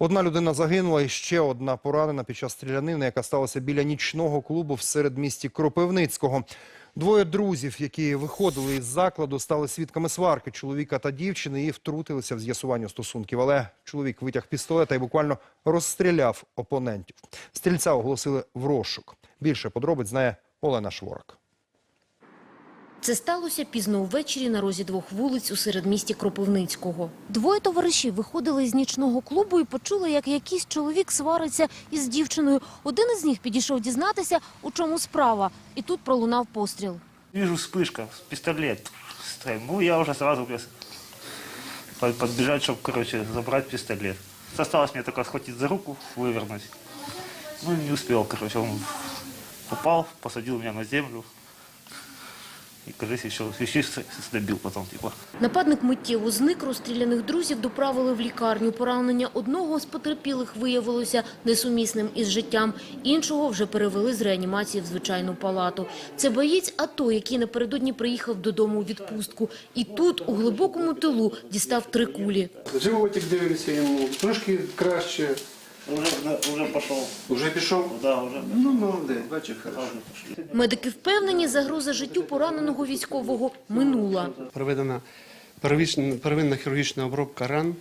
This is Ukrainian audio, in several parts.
Одна людина загинула і ще одна поранена під час стрілянини, яка сталася біля нічного клубу в середмісті Кропивницького. Двоє друзів, які виходили із закладу, стали свідками сварки чоловіка та дівчини і втрутилися в з'ясування стосунків. Але чоловік витяг пістолета і буквально розстріляв опонентів. Стрільця оголосили в розшук. Більше подробиць знає Олена Шворак. Це сталося пізно ввечері на розі двох вулиць у середмісті Кропивницького. Двоє товаришів виходили з нічного клубу і почули, як якийсь чоловік свариться із дівчиною. Один із них підійшов дізнатися, у чому справа. І тут пролунав постріл. Вижу вспышка, пистолет. стоит. Ну, я уже сразу без- под- подбежать, чтобы, короче, забрать пистолет. Осталось мне только схватить за руку, вывернуть. Ну, не успел, короче, он упал, посадил меня на землю. И, кажется, еще, еще добил потом. Нападник миттєво зник, розстріляних друзів доправили в лікарню. Поранення одного з потерпілих виявилося несумісним із життям, іншого вже перевели з реанімації в звичайну палату. Це боєць АТО, який напередодні приїхав додому у відпустку. І тут, у глибокому тилу, дістав три кулі. Животик дивився йому, трошки краще. Уже, уже пошел. Уже пішов? Да, уже. Ну, молодець, бачиш, хорошо. Медики впевнені, загроза життю пораненого військового минула. проведена первинна хірургічна обробка ран,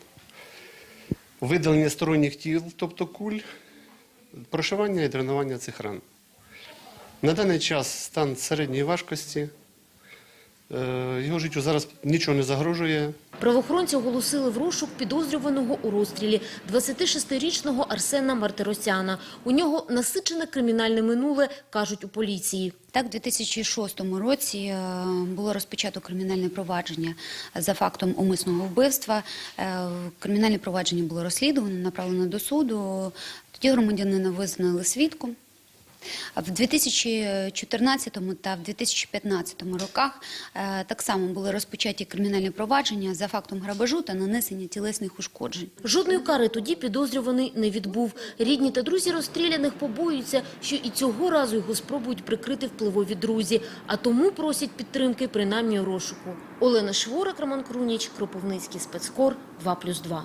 видалення сторонніх тіл, тобто куль, прошивання і дренування цих ран. На даний час стан середньої важкості. Е, Його життю зараз нічого не загрожує. Правоохоронці оголосили в розшук підозрюваного у розстрілі 26-річного Арсена Мартиросяна. У нього насичене кримінальне минуле, кажуть у поліції. Так, у 2006 році е, було розпочато кримінальне провадження за фактом умисного вбивства. Е, Кримінальне провадження було розслідувано, направлено до суду. Тоді громадянина визнали свідком. В 2014 та в 2015 роках е, так само були розпочаті кримінальні провадження за фактом грабежу та нанесення тілесних ушкоджень. Жодної кари тоді підозрюваний не відбув. Рідні та друзі розстріляних побоюються, що і цього разу його спробують прикрити впливові друзі, а тому просять підтримки принаймні розшуку. Олена Шворак, Роман Круніч, Кропивницький спецкор, 2+,2.